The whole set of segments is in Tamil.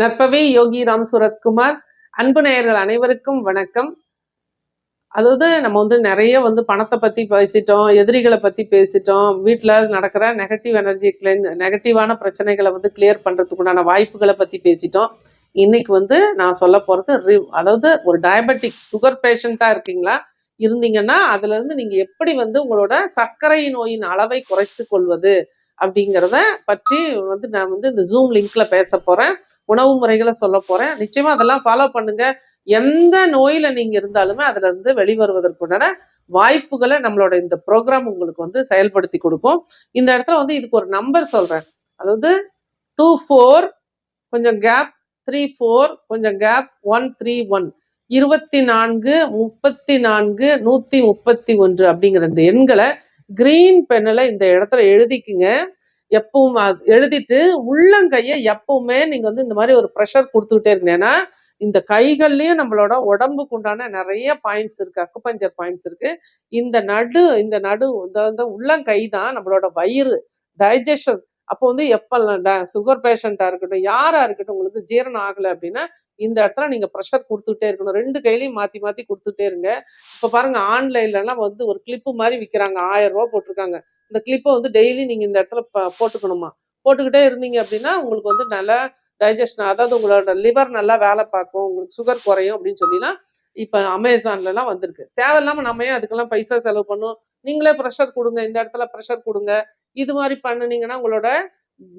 நற்பவே யோகி ராம் சுரத்குமார். அன்பு நேயர்கள் அனைவருக்கும் வணக்கம். அதாவது நம்ம வந்து நிறைய வந்து பணத்தை பத்தி பேசிட்டோம் எதிரிகளை பத்தி பேசிட்டோம். வீட்டில் நடக்கிற நெகட்டிவ் எனர்ஜி நெகட்டிவான பிரச்சனைகளை வந்து கிளியர் பண்றதுக்கு உண்டான வாய்ப்புகளை பத்தி பேசிட்டோம். இன்னைக்கு வந்து நான் சொல்ல போறது அதாவது ஒரு டயபெட்டிக் சுகர் பேஷண்டா இருக்கீங்களா? இருந்தீங்கன்னா அதுல இருந்து நீங்க எப்படி வந்து உங்களோட சர்க்கரை நோயின் அளவை குறைத்து கொள்வது? அப்படிங்கிறத பற்றி வந்து நான் வந்து இந்த ஜூம் லிங்க்ல பேச போறேன். உணவு முறைகளை சொல்ல போறேன். நிச்சயமா அதெல்லாம் ஃபாலோ பண்ணுங்க. எந்த நோயில நீங்க இருந்தாலுமே அதுல இருந்து வெளிவருவதற்குண்டான வாய்ப்புகளை நம்மளோட இந்த ப்ரோக்ராம் உங்களுக்கு வந்து செயல்படுத்தி கொடுக்கும். இந்த இடத்துல வந்து இதுக்கு ஒரு நம்பர் சொல்றேன். அதாவது டூ ஃபோர் கொஞ்சம் கேப் த்ரீ ஃபோர் கொஞ்சம் கேப் ஒன் த்ரீ ஒன் இருபத்தி நான்கு முப்பத்தி நான்கு நூத்தி முப்பத்தி ஒன்று அப்படிங்கிற இந்த எண்களை கிரீன் பெண்ணில் இந்த இடத்துல எழுதிக்குங்க. எப்பவும் எழுதிட்டு உள்ளங்கையை எப்பவுமே நீங்க வந்து இந்த மாதிரி ஒரு ப்ரெஷர் கொடுத்துக்கிட்டே இருக்கணும் ஏன்னா இந்த கைகள்லயும் நம்மளோட உடம்புக்கு உண்டான நிறைய பாயிண்ட்ஸ் இருக்கு அக்குபஞ்சர் பாயிண்ட்ஸ் இருக்கு. இந்த நடு இந்த நடு இந்த இந்த உள்ளங்கை தான் நம்மளோட வயிறு டைஜஷன் அப்போ வந்து எப்பெல்லாம் சுகர் பேஷண்ட்டாக இருக்கட்டும் யாராக இருக்கட்டும் உங்களுக்கு ஜீரணம் ஆகலை அப்படின்னா இந்த இடத்துல நீங்க ப்ரெஷர் கொடுத்துட்டே இருக்கணும். ரெண்டு கையிலையும் மாத்தி மாத்தி கொடுத்துட்டே இருங்க. இப்ப பாருங்க ஆன்லைன்லலாம் வந்து ஒரு கிளிப்பு மாதிரி விற்கிறாங்க ஆயிரம் ரூபா போட்டிருக்காங்க. இந்த கிளிப்பை வந்து டெய்லி நீங்க இந்த இடத்துல போட்டுக்கணுமா? போட்டுக்கிட்டே இருந்தீங்க அப்படின்னா உங்களுக்கு வந்து நல்லா டைஜஷன் அதாவது உங்களோட லிவர் நல்லா வேலை பார்க்கும். உங்களுக்கு சுகர் குறையும் அப்படின்னு சொல்லிலாம் இப்போ அமேசான்லலாம் வந்திருக்கு. தேவையில்லாமல் நம்ம ஏன் அதுக்கெல்லாம் பைசா செலவு பண்ணும்? நீங்களே ப்ரெஷர் கொடுங்க. இந்த இடத்துல ப்ரெஷர் கொடுங்க. இது மாதிரி பண்ணுனீங்கன்னா உங்களோட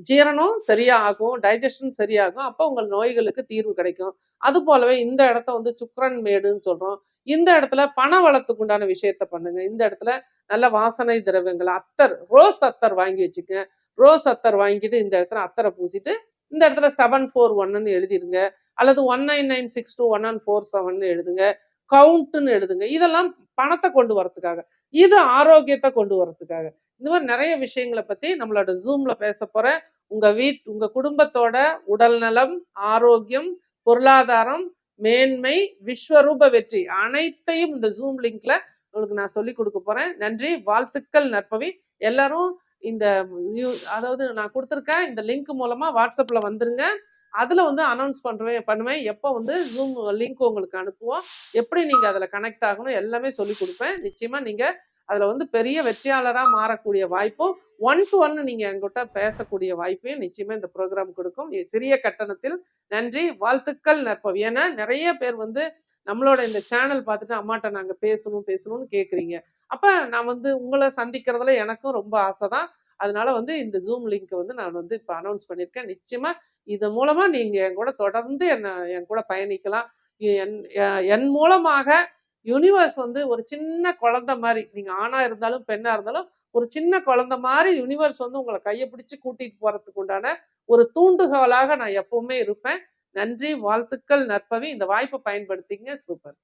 ஜீரணம் சரியாகும் டைஜஷன் சரியாகும் அப்போ உங்கள் நோய்களுக்கு தீர்வு கிடைக்கும். அது போலவே இந்த இடத்த வந்து சுக்கரன் மேடுன்னு சொல்கிறோம் இந்த இடத்துல பண வளத்துக்கு உண்டான விஷயத்த பண்ணுங்க. இந்த இடத்துல நல்ல வாசனை திரவியங்கள் அத்தர் ரோஸ் அத்தர் வாங்கி வச்சுக்கங்க ரோஸ் அத்தர் வாங்கிட்டு இந்த இடத்துல அத்தரை பூசிட்டு இந்த இடத்துல செவன் ஃபோர் ஒன்னு எழுதிருங்க. அல்லது one nine nine six two one one four seven எழுதுங்க. கவுண்ட்னு எழுதுங்க. இதெல்லாம் பணத்தை கொண்டு வரத்துக்காக. இது ஆரோக்கியத்தை கொண்டு வரத்துக்காக. இந்த மாதிரி நிறைய விஷயங்களை பற்றி நம்மளோட ஜூமில் பேச போகிறேன் உங்கள் வீட் உங்கள் குடும்பத்தோட உடல் நலம் ஆரோக்கியம் பொருளாதாரம் மேன்மை விஸ்வரூப வெற்றி அனைத்தையும் இந்த ஜூம் லிங்க்ல உங்களுக்கு நான் சொல்லி கொடுக்க போறேன். நன்றி வாழ்த்துக்கள் நற்பவி. எல்லாரும் இந்த அதாவது நான் கொடுத்துருக்கேன் இந்த லிங்க் மூலமா வாட்ஸ்அப்ல வந்துருங்க. அதுல வந்து அனௌன்ஸ் பண்ணுவேன் பண்ணுவேன். எப்போ வந்து ஜூம் லிங்க் உங்களுக்கு அனுப்புவோம் எப்படி நீங்க அதுல கனெக்ட் ஆகணும் எல்லாமே சொல்லி கொடுப்பேன். நிச்சயமா நீங்க அதில் வந்து பெரிய வெற்றியாளராக மாறக்கூடிய வாய்ப்பும் ஒன் டு ஒன் நீங்கள் எங்கிட்ட பேசக்கூடிய வாய்ப்பையும் நிச்சயமாக இந்த ப்ரோக்ராம் கொடுக்கும். சிறிய கட்டணத்தில் நன்றி வாழ்த்துக்கள் நற்பவி ஏன்னா நிறைய பேர் வந்து நம்மளோட இந்த சேனல் பார்த்துட்டு அம்மாட்ட நாங்கள் பேசணும் பேசணும்னு கேட்குறீங்க அப்போ நான் வந்து உங்களை சந்திக்கிறதுல எனக்கும் ரொம்ப ஆசை தான் அதனால வந்து இந்த ஜூம் லிங்க்கை வந்து நான் வந்து இப்போ அனௌன்ஸ் பண்ணியிருக்கேன் நிச்சயமாக இது மூலமாக நீங்கள் என் கூட தொடர்ந்து என்னை என் கூட பயணிக்கலாம். என் என் மூலமாக யூனிவர்ஸ் வந்து ஒரு சின்ன குழந்தை மாதிரி நீங்க ஆணா இருந்தாலும் பெண்ணா இருந்தாலும் ஒரு சின்ன குழந்தை மாதிரி யூனிவர்ஸ் வந்து உங்களை கையை பிடிச்சு கூட்டிட்டு போறதுக்கு உண்டான ஒரு தூண்டுகோலாக நான் எப்பவுமே இருப்பேன். நன்றி வாழ்த்துக்கள் நற்பவி. இந்த வாய்ப்பை பயன்படுத்திங்க. சூப்பர்.